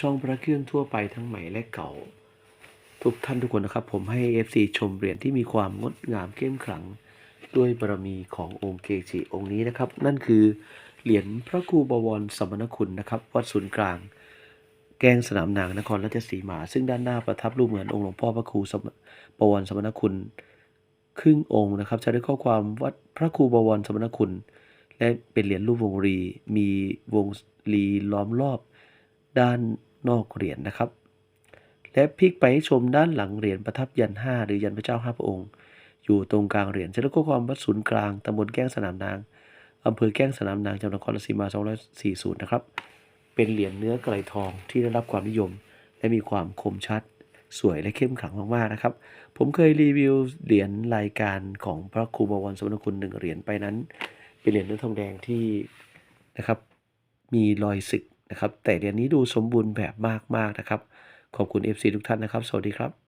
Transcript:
ช่องพระเครื่องทั่วไปทั้งใหม่และเก่า ทุกท่านทุกคนนะครับ ผมให้ FC ชมเหรียญที่มีความงดงามเข้มขลัง ด้วยบารมีขององค์เกจิองค์นี้นะครับ นั่นคือเหรียญพระครูบวรสมณคุณนะครับ วัดศูนย์กลาง แกงสนามนางนครราชสีมา ซึ่งด้านหน้าประทับรูปเหมือนองค์หลวงพ่อพระครูบวรสมณคุณ ครึ่งองค์นะครับ จะได้ข้อความวัดพระครูบวรสมณคุณ และเป็นเหรียญรูปวงรีมีวงรีล้อมรอบ ด้านนอกเหรียญนะครับ และพลิกไปให้ชมด้านหลังเหรียญประทับยันห้าหรือยันพระเจ้าห้าพระองค์ อยู่ตรงกลางเหรียญจะได้ข้อความวัดศูนย์กลางตำบลแก้งสนามนางอำเภอแก้งสนามนางจังหวัดนครราชสีมา240นะครับ เป็นเหรียญเนื้อไกลทองที่ได้รับความนิยม และมีความคมชัด สวยและเข้มขลังมากๆนะครับ ผมเคยรีวิวเหรียญรายการของพระครูบวรสมณคุณหนึ่งเหรียญไปนั้น เป็นเหรียญเนื้อทองแดงที่นะครับ มีรอยสึก นะครับ แต่เหรียญนี้ดูสมบูรณ์แบบมากๆนะครับ ขอบคุณ FC ทุกท่านนะครับ สวัสดีครับ